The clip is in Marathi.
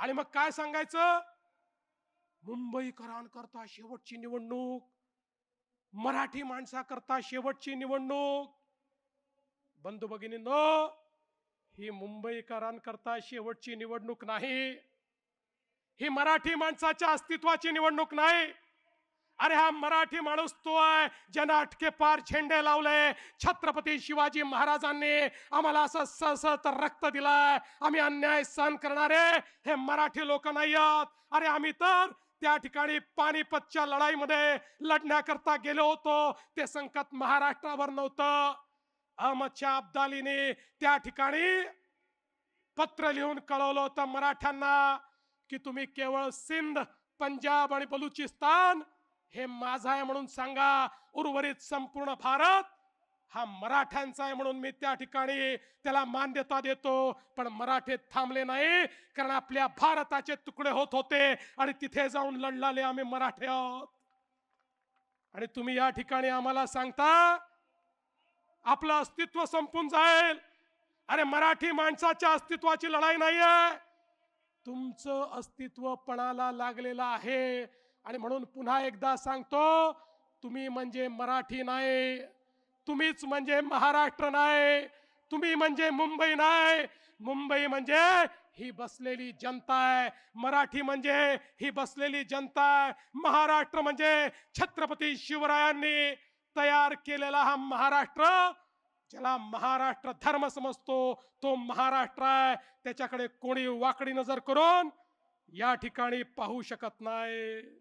आणि मग काय सांगायचं? मुंबईकरांकरता शेवटची निवडणूक मराठी माणसाकरता शेवटची निवडणूक. बंधू भगिनींनो ही मुंबईकरांकरता शेवटची निवडणूक नाही. ही मराठी माणसाच्या अस्तित्वाची निवडणूक नाही. अरे हा मराठी माणूस तो आहे ज्यानं अटके पार झेंडे लावले. छत्रपती शिवाजी महाराजांनी आम्हाला असं सहसह तर रक्त दिलाय. आम्ही अन्याय सहन करणारे हे मराठी लोक नाही आहोत अरे आम्ही तर त्या ठिकाणी पानिपतच्या लढाईमध्ये लढण्याकरता गेलो होतो. ते संकट महाराष्ट्रावर नव्हतं. अहमदच्या अब्दालीने त्या ठिकाणी पत्र लिहून कळवलं होतं मराठ्यांना की तुम्ही केवळ सिंध पंजाब आणि बलुचिस्तान हे माझा आहे म्हणून सांगा उर्वरित संपूर्ण भारत हा मराठ्यांचा आहे म्हणून मी त्या ठिकाणी त्याला मान्यता देतो. पण मराठे थांबले नाही कारण आपल्या भारताचे तुकडे होत होते आणि तिथे जाऊन लढलाले आम्ही मराठे आहोत. आणि तुम्ही या ठिकाणी आम्हाला सांगता आपलं अस्तित्व संपून जाईल. अरे मराठी माणसाच्या अस्तित्वाची लढाई नाहीये. तुमचं अस्तित्व पणाला लागलेलं आहे. आणि म्हणून पुन्हा एकदा सांगतो तुम्ही म्हणजे मराठी नाही तुम्हीच म्हणजे महाराष्ट्र नाही तुम्ही म्हणजे मुंबई नाही. मुंबई म्हणजे ही बसलेली जनता आहे मराठी म्हणजे ही बसलेली जनता आहे महाराष्ट्र म्हणजे छत्रपती शिवरायांनी तयार केलेला हा महाराष्ट्र ज्याला महाराष्ट्र धर्म समजतो तो महाराष्ट्र आहे. त्याच्याकडे कोणी वाकडी नजर करून या ठिकाणी पाहू शकत नाही.